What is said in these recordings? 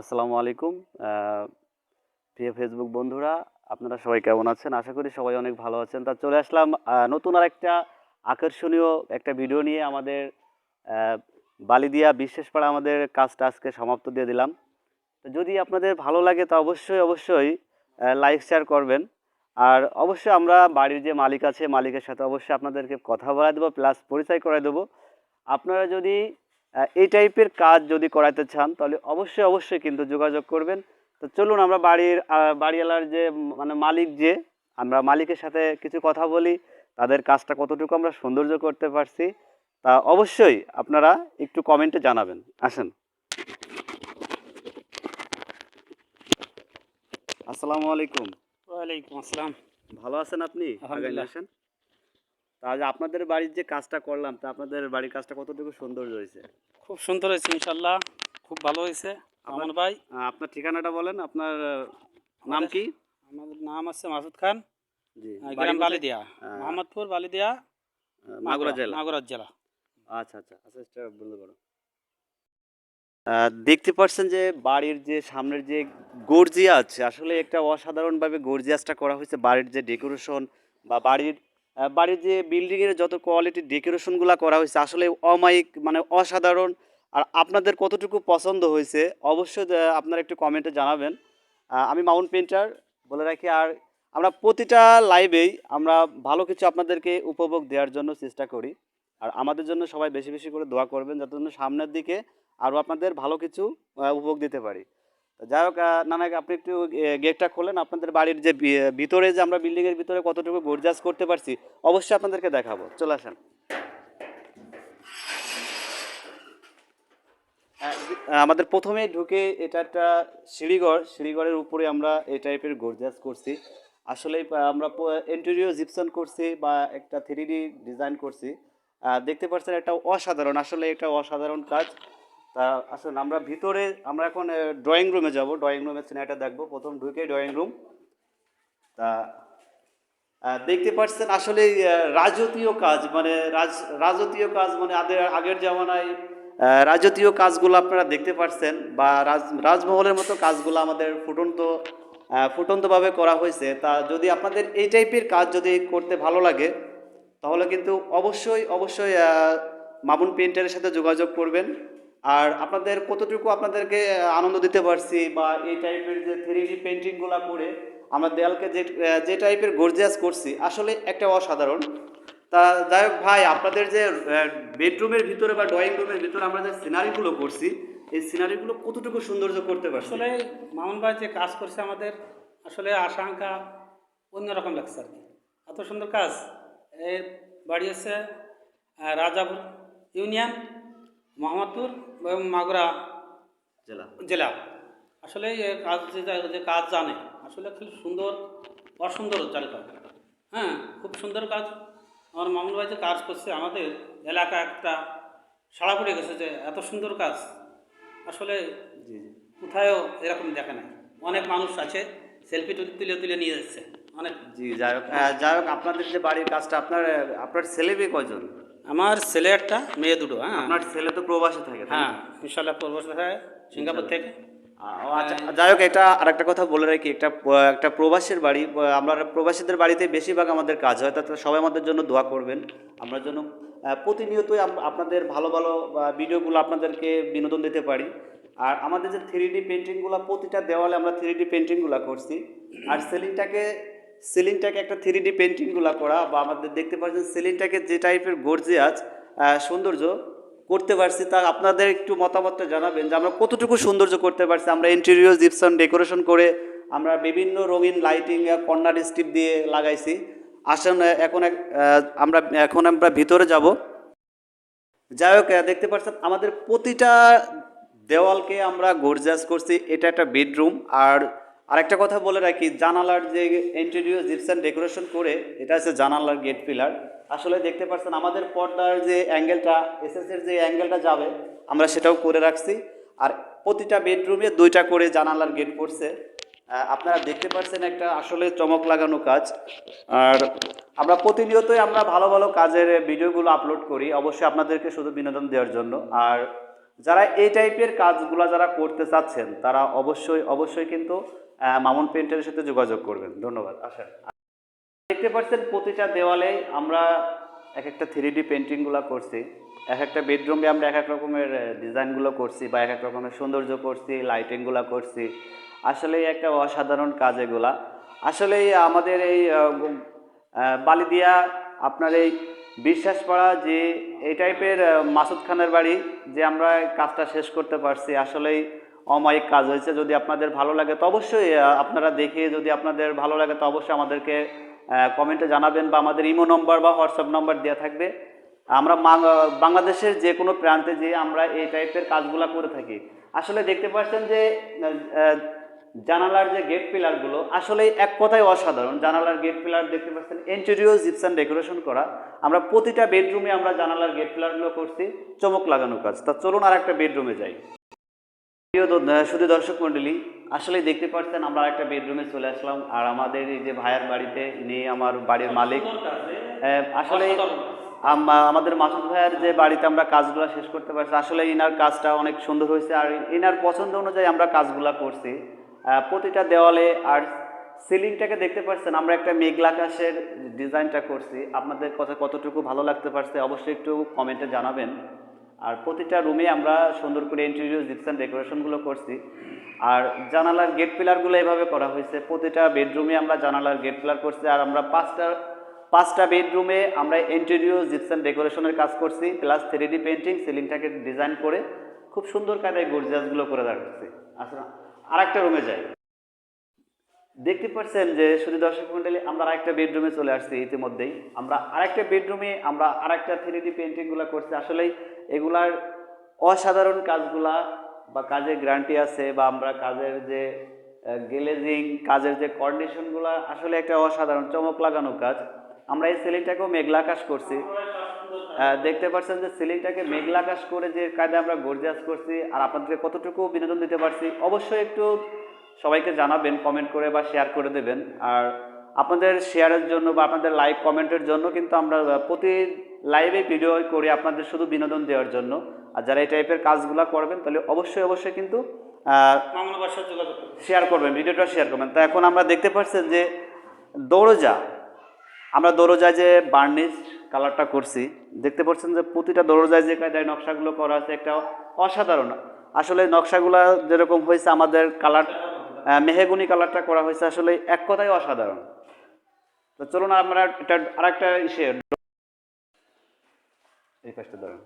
আসসালামু আলাইকুম। প্রিয় ফেসবুক বন্ধুরা, আপনারা সবাই কেমন আছেন? আশা করি সবাই অনেক ভালো আছেন। তা চলে আসলাম নতুন আর একটা আকর্ষণীয় একটা ভিডিও নিয়ে আমাদের বালিদিয়া বিশেষ পাড়া আমাদের কাজটা আজকে সমাপ্ত দিয়ে দিলাম। তো যদি আপনাদের ভালো লাগে, তা অবশ্যই অবশ্যই লাইক শেয়ার করবেন। আর অবশ্যই আমরা বাড়ির যে মালিক আছে, মালিকের সাথে অবশ্যই আপনাদেরকে কথা বলা দেবো প্লাস পরিচয় করে দেবো। আপনারা যদি এই টাইপের কাজ যদি করাতে চান তাহলে অবশ্যই অবশ্যই কিন্তু যোগাযোগ করবেন। তো চলুন আমরা বাড়ির বাড়িওয়ালার যে মানে মালিক যে আমরা মালিকের সাথে কিছু কথা বলি তাদের কাজটা কতটুকু আমরা সৌন্দর্য করতে পারছি তা অবশ্যই আপনারা একটু কমেন্টে জানাবেন। আসেন। আসসালামু আলাইকুম। ওয়ালাইকুম আসসালাম। ভালো আছেন আপনি? আলহামদুলিল্লাহ। আসেন। তা আজ আপনাদের বাড়ির যে কাজটা করলাম তা আপনাদের বাড়ির কাজটা কতটুকু সৌন্দর্য হয়েছে? খুব সুন্দর হয়েছে ইনশাল্লাহ। খুব ভালো হয়েছে। আমার ভাই? আপনার ঠিকানাটা বলেন আপনার নাম কি? আমাদের নাম আছে মাসুদ খান। গ্রাম বালিদিয়া। মোহাম্মদপুর বালিদিয়া। মাগুরা জেলা। মাগুরা জেলা। আচ্ছা আচ্ছা আচ্ছা এটা বলতে পারো। দেখতে পাচ্ছেন যে বাড়ির যে সামনের যে গর্জিয়া আছে আসলে একটা অসাধারণভাবে গর্জিয়াসটা করা হয়েছে বাড়ির যে ডেকোরেশন বা বাড়ির বাড়ির যে বিল্ডিংয়ের যত কোয়ালিটির ডেকোরেশনগুলো করা হয়েছে, আসলে অমায়িক মানে অসাধারণ। আর আপনাদের কতটুকু পছন্দ হয়েছে, অবশ্যই আপনারা একটু কমেন্টে জানাবেন। আমি মাউন্ট পেন্টার বলে রাখি, আর আমরা প্রতিটা লাইভেই আমরা ভালো কিছু আপনাদেরকে উপভোগ দেওয়ার জন্য চেষ্টা করি। আর আমাদের জন্য সবাই বেশি বেশি করে দোয়া করবেন, যাতে সামনের দিকে আরও আপনাদের ভালো কিছু উপভোগ দিতে পারি। যাই হোক নানা আপনি একটু গেটটা খোলেন। আপনাদের বাড়ির যে ভিতরে যে আমরা বিল্ডিংয়ের ভিতরে কতটুকু গর্জাস করতে পারছি, অবশ্যই আপনাদেরকে দেখাবো। চলে আসেন। আমাদের প্রথমে ঢুকে এটা একটা সিঁড়িঘর। সিঁড়িঘরের উপরে আমরা এই টাইপের গর্জাস করছি। আসলে আমরা ইন্টেরিয়র জিপসন করছি বা একটা থ্রি ডিজাইন করছি। দেখতে পাচ্ছেন একটা অসাধারণ, আসলে একটা অসাধারণ কাজ। তা আসলে আমরা ভিতরে আমরা এখন ড্রয়িং রুমে যাব। ড্রয়িং রুমের সিনেমাটা দেখব। প্রথম ঢুকে ড্রয়িং রুম তা দেখতে পাচ্ছেন আসলে আহ, রাজকীয় কাজ মানে রাজ রাজকীয় কাজ মানে আগের আগের জামানায় আহ, রাজকীয় কাজগুলো আপনারা দেখতে পাচ্ছেন বা রাজ রাজমহলের মতো কাজগুলো আমাদের ফুটন্ত ফুটন্তভাবে করা হয়েছে। তা যদি আপনাদের এই টাইপের কাজ যদি করতে ভালো লাগে তাহলে কিন্তু অবশ্যই অবশ্যই মামুন পেন্টারের সাথে যোগাযোগ করবেন। আর আপনাদের কতটুকু আপনাদেরকে আনন্দ দিতে পারছি বা এই টাইপের যে থ্রি ডি পেন্টিংগুলো করে আমরা দেয়ালকে যে যে টাইপের গর্জিয়াস করছি, আসলে একটা অসাধারণ। তা যাই হোক ভাই, আপনাদের যে বেডরুমের ভিতরে বা ড্রয়িং রুমের ভিতরে আমরা যে সিনারিগুলো করছি, এই সিনারিগুলো কতটুকু সৌন্দর্য করতে পারছি? আসলে মামুন ভাই যে কাজ করছে আমাদের, আসলে আশঙ্কা অন্যরকম লাগছে আর কি। এত সুন্দর কাজ। এর বাড়ি হচ্ছে রাজাপুর ইউনিয়ন। মোহাম্মদপুর এবং মাগুরা জেলা। জেলা। আসলে কাজ যে কাজ জানে আসলে খুব সুন্দর অসুন্দর চালিত হ্যাঁ খুব সুন্দর কাজ। আমার মামুন ভাই যে কাজ করছে আমাদের এলাকা একটা সাড়া পড়ে গেছে যে এত সুন্দর কাজ। আসলে জি জি। কোথায়ও এরকম দেখে নাই। অনেক মানুষ আছে সেলফি তুলে তুলে নিয়ে যাচ্ছে। অনেক জি যাই হোক। আহ, যাই হোক আপনাদের যে বাড়ির কাজটা আপনার আপনার ছেলে মেয়ে কয়জন? আমার ছেলে একটা মেয়ে দুটো হ্যাঁ। আপনার ছেলে তো প্রবাসে থাকে হ্যাঁ ইনশাল্লাহ প্রবাসে থাকে সিঙ্গাপুর থেকে। আচ্ছা যাই হোক এটা আরেকটা কথা বলে রাখি একটা একটা প্রবাসের বাড়ি আমরা প্রবাসীদের বাড়িতে বেশিরভাগ আমাদের কাজ হয় তাতে সবাই আমাদের জন্য দোয়া করবেন। আমরা যেন আহ, প্রতিনিয়তই আপনাদের ভালো ভালো ভিডিওগুলো আপনাদেরকে বিনোদন দিতে পারি। আর আমাদের যে থ্রি ডি পেন্টিংগুলো প্রতিটা দেওয়ালে আমরা থ্রি ডি পেন্টিংগুলো করছি। আর সিলিংটাকে সিলিংটাকে একটা থ্রি ডি পেন্টিংগুলো করা বা আমাদের দেখতে পাচ্ছেন সিলিংটাকে যে টাইপের গর্জিয়াস সৌন্দর্য করতে পারছি তা আপনাদের একটু মতামতটা জানাবেন যে আমরা কতটুকু সৌন্দর্য করতে পারছি। আমরা ইন্টেরিয়র জিপসন ডেকোরেশন করে আমরা বিভিন্ন রঙিন লাইটিং কর্নার স্টিপ দিয়ে লাগাইছি। আসেন, এখন এক- আমরা, এখন আমরা ভিতরে যাব। যাই হোক দেখতে পাচ্ছেন আমাদের প্রতিটা দেওয়ালকে আমরা গর্জাস করছি। এটা একটা বেডরুম আর আরেকটা কথা বলে রাখি, জানালার যে ইন্টেরিয়র জিপসন ডেকোরেশন করে, এটা হচ্ছে জানালার গেট পিলার আসলে দেখতে পাচ্ছেন, আমাদের পর্দার যে অ্যাঙ্গেলটা এসএসের যে অ্যাঙ্গেলটা যাবে, আমরা সেটাও করে রাখছি। আর প্রতিটা বেডরুমে দুইটা করে জানালার গেট পড়ছে। আপনারা দেখতে পাচ্ছেন একটা আসলে চমক লাগানো কাজ। আর আমরা প্রতিনিয়তই আমরা ভালো ভালো কাজের ভিডিওগুলো আপলোড করি, অবশ্যই আপনাদেরকে শুধু বিনোদন দেওয়ার জন্য। আর যারা এই টাইপের কাজগুলো যারা করতে চাচ্ছেন, তারা অবশ্যই অবশ্যই কিন্তু মামুন পেন্টারের সাথে যোগাযোগ করবেন। ধন্যবাদ। আসেন। দেখতে পাচ্ছেন প্রতিটা দেওয়ালে আমরা এক একটা থ্রি ডি পেন্টিংগুলো করছি। এক একটা বেডরুমে আমরা এক এক রকমের ডিজাইনগুলো করছি বা এক এক রকমের সৌন্দর্য করছি লাইটিংগুলো করছি। আসলে একটা অসাধারণ কাজ এগুলা। আসলে আমাদের এই আহ, বালিদিয়া আপনার এই বিশ্বাস পাড়া যে এই টাইপের মাসুদ খানের বাড়ি যে আমরা কাজটা শেষ করতে পারছি আসলেই অমায়িক কাজ হয়েছে, যদি আপনাদের ভালো লাগে, তো অবশ্যই আপনারা দেখে যদি আপনাদের ভালো লাগে, তো অবশ্যই আমাদেরকে কমেন্টে জানাবেন বা আমাদের ইমো নম্বর বা হোয়াটসঅ্যাপ নম্বর দেওয়া থাকবে। আমরা বাংলাদেশের যে কোনো প্রান্তে যে আমরা এই টাইপের কাজগুলো করে থাকি। আসলে দেখতে পাচ্ছেন যে জানালার যে গেট পিলারগুলো আসলে এক কথায় অসাধারণ। জানালার গেট পিলার দেখতে পাচ্ছেন ইন্টেরিয়র জিপসান ডেকোরেশন করা। আমরা প্রতিটা বেডরুমে আমরা জানালার গেট পিলারগুলো করছি, চমক লাগানো কাজ। তা চলুন আর একটা বেডরুমে যাই। প্রিয় শুধু দর্শক মণ্ডলী আসলে দেখতে পাচ্ছেন আমরা একটা বেডরুমে চলে আসলাম। আর আমাদের এই যে ভাইয়ার বাড়িতে নিয়ে আমার বাড়ির মালিক। কাজ, এ? আহ, আসলে আমাদের মাসুদ ভাইয়ের যে বাড়িতে আমরা কাজগুলো শেষ করতে পারছি আসলে ইনার কাজটা অনেক সুন্দর হয়েছে। আর ইনার পছন্দ অনুযায়ী আমরা কাজগুলো করছি। প্রতিটা দেওয়ালে আর সিলিংটাকে দেখতে পাচ্ছেন আমরা একটা মেঘলা আকাশের ডিজাইনটা করছি। আপনাদের কথা কতটুকু ভালো লাগতে পারছে অবশ্যই একটু কমেন্টে জানাবেন। আর প্রতিটা রুমে আমরা সুন্দর করে ইন্টেরিয়র জিপসান ডেকোরেশনগুলো করছি। আর জানালার গেট পিলারগুলো এভাবে করা হয়েছে। প্রতিটা বেডরুমে আমরা জানালার গেট পিলার করছি আর আমরা পাঁচটা পাঁচটা বেডরুমে আমরা ইন্টেরিয়র জিপসান ডেকোরেশনের কাজ করছি। প্লাস থ্রি ডি পেন্টিং সিলিংটাকে ডিজাইন করে খুব সুন্দর কায়দায় গর্জিয়াসগুলো করে রাখছি আসলে আর একটা রুমে যাই। দেখতে পাচ্ছেন যে শুধু দর্শক মন্ডলী, আমরা আরেকটা বেডরুমে চলে আসছি ইতিমধ্যেই। আমরা আরেকটা বেডরুমে আমরা আরেকটা থ্রি ডি পেন্টিংগুলো করছি। আসলেই এগুলার অসাধারণ কাজগুলা বা কাজের গ্যারান্টি আছে বা আমরা কাজের যে গ্লেজিং কাজের যে কন্ডিশনগুলো আসলে একটা অসাধারণ, চমক লাগানো কাজ। আমরা এই সিলিংটাকেও মেঘলা আকাশ করছি। দেখতে পাচ্ছেন যে সিলিংটাকে মেঘলা আকাশ করে যে কায়দা আমরা গর্জিয়াস করছি, আর আপনাদেরকে কতটুকু বিনোদন দিতে পারছি, অবশ্যই একটু সবাইকে জানাবেন কমেন্ট করে বা শেয়ার করে দেবেন। আর আপনাদের শেয়ারের জন্য বা আপনাদের লাইভ কমেন্টের জন্য কিন্তু আমরা প্রতি লাইভে ভিডিও করি আপনাদের শুধু বিনোদন দেওয়ার জন্য। আর যারা এই টাইপের কাজগুলো করবেন তাহলে অবশ্যই অবশ্যই কিন্তু। শেয়ার করবেন। ভিডিওটা শেয়ার করবেন। তো এখন আমরা দেখতে পাচ্ছেন যে দরজা আমরা দরজায় যে বার্নিশ কালারটা করছি দেখতে পাচ্ছেন যে প্রতিটা দরজায় যে কায়দায় নকশাগুলো করা আছে একটা অসাধারণ। আসলে নকশাগুলো যেরকম হয়েছে আমাদের কালার মেহেগুনি কালারটা করা হয়েছে আসলে এক কথায় অসাধারণ। তো চলুন আমরা এটা আরেকটা ইসে এই পাশটা দাঁড়ান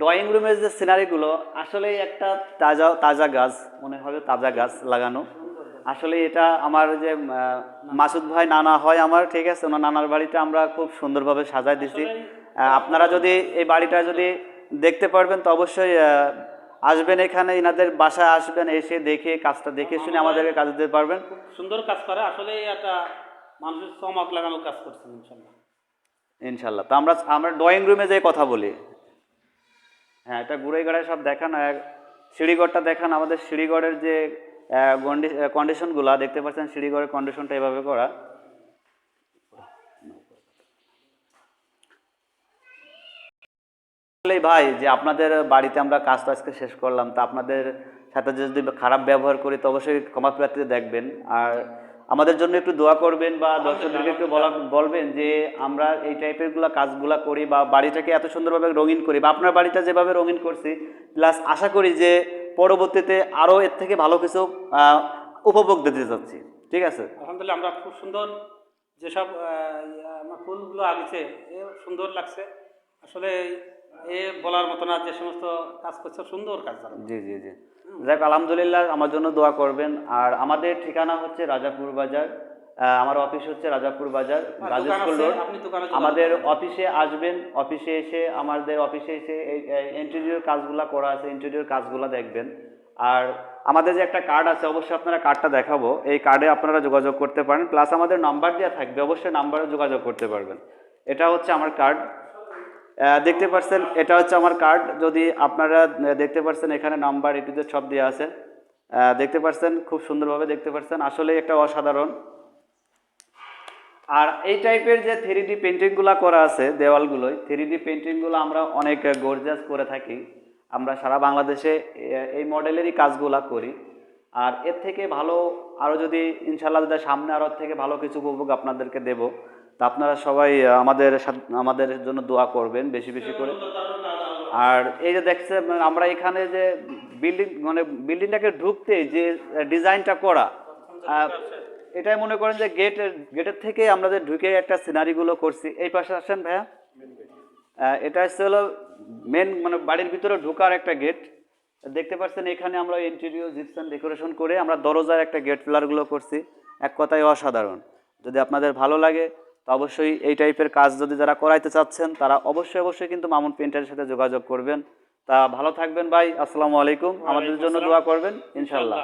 ড্রয়িং রুমের যে সিনারিগুলো আসলে একটা তাজা তাজা গাছ মনে হবে তাজা গাছ লাগানো। আসলে এটা আমার যে মাসুদ ভাই নানা হয় আমার ঠিক আছে? ওনার নানার বাড়িতে আমরা খুব সুন্দরভাবে সাজাই দিছি আপনারা যদি এই বাড়িটা যদি দেখতে পারবেন তো অবশ্যই আসবেন এখানে এনাদের বাসায় আসবেন এসে দেখে কাজটা দেখে শুনে আমাদেরকে কাজ দিতে পারবেন। সুন্দর কাজ করে আসলে একটা মানুষের চমক লাগানো কাজ করছেন ইনশাল্লাহ। ইনশাল্লাহ। তো আমরা আমরা ড্রয়িং রুমে যে কথা বলি। হ্যাঁ এটা ঘুরে গাড়ায় সব দেখান সিঁড়িঘরটা দেখান। আমাদের সিঁড়িঘরের যে কন্ডিশনগুলো দেখতে পাচ্ছেন সিঁড়িঘরের কন্ডিশনটা এভাবে করা। আসলেই ভাই যে আপনাদের বাড়িতে আমরা কাজ তো আজকে শেষ করলাম তা আপনাদের সাথে যদি খারাপ ব্যবহার করি তো অবশ্যই ক্ষমা প্রার্থীতে দেখবেন। আর আমাদের জন্য একটু দোয়া করবেন বা দর্শকদেরকে একটু বলা বলবেন যে আমরা এই টাইপেরগুলা কাজগুলা করি বা বাড়িটাকে এত সুন্দরভাবে রঙিন করি বা আপনার বাড়িটা যেভাবে রঙিন করছি প্লাস আশা করি যে পরবর্তীতে আরও এর থেকে ভালো কিছু উপভোগ দিতে চাচ্ছি ঠিক আছে? আলহামদুলিল্লাহ আমরা খুব সুন্দর যেসব ফুলগুলো আগেছে সুন্দর লাগছে। আসলে এ বলার মতো না যে সমস্ত কাজ করছে সুন্দর কাজ জি জি জি। যাক আলহামদুলিল্লাহ আমার জন্য দোয়া করবেন। আর আমাদের ঠিকানা হচ্ছে রাজাপুর বাজার। আমার অফিস হচ্ছে রাজাপুর বাজার রোড। আমাদের অফিসে আসবেন অফিসে এসে আমাদের অফিসে এসে ইন্টেরিয়র কাজগুলো করা আছে ইন্টেরিয়র কাজগুলো দেখবেন। আর আমাদের যে একটা কার্ড আছে অবশ্যই আপনারা কার্ডটা দেখাবো। এই কার্ডে আপনারা যোগাযোগ করতে পারেন। প্লাস আমাদের নাম্বার দেওয়া থাকবে অবশ্যই নাম্বারে যোগাযোগ করতে পারবেন। এটা হচ্ছে আমার কার্ড দেখতে পাচ্ছেন এটা হচ্ছে আমার কার্ড যদি আপনারা দেখতে পাচ্ছেন এখানে নাম্বার এটুতে সব দেওয়া আছে। দেখতে পাচ্ছেন খুব সুন্দরভাবে দেখতে পাচ্ছেন আসলে একটা অসাধারণ। আর এই টাইপের যে থ্রি ডি পেন্টিংগুলো করা আছে, দেওয়ালগুলোয় থ্রি ডি পেন্টিংগুলো আমরা অনেক গর্জাস করে থাকি। আমরা সারা বাংলাদেশে এই মডেলেরই কাজগুলা করি। আর এর থেকে ভালো আরও যদি ইনশাল্লাহ যদি সামনে আরও থেকে ভালো কিছু উপভোগ আপনাদেরকে দেব তা আপনারা সবাই আমাদের আমাদের জন্য দোয়া করবেন বেশি বেশি করে। আর এই যে দেখছেন মানে আমরা এখানে যে বিল্ডিং মানে বিল্ডিংটাকে ঢুকতে যে ডিজাইনটা করা এটাই মনে করেন যে গেটের গেটের থেকে আমরা যে ঢুকে একটা সিনারিগুলো করছি, এই পাশে আসেন ভাইয়া। এটা হচ্ছে হলো মেন মানে বাড়ির ভিতরে ঢোকার একটা গেট দেখতে পাচ্ছেন এখানে আমরা ইন্টেরিয়র জিপসান ডেকোরেশন করে আমরা দরজার একটা গেট পিলারগুলো করছি। এক কথায় অসাধারণ। যদি আপনাদের ভালো লাগে তো অবশ্যই এই টাইপের কাজ যদি যারা করাইতে চাচ্ছেন তারা অবশ্যই অবশ্যই কিন্তু মামুন পেন্টারের সাথে যোগাযোগ করবেন। তা ভালো থাকবেন ভাই আসসালামু আলাইকুম। আমাদের জন্য দোয়া করবেন ইনশাল্লাহ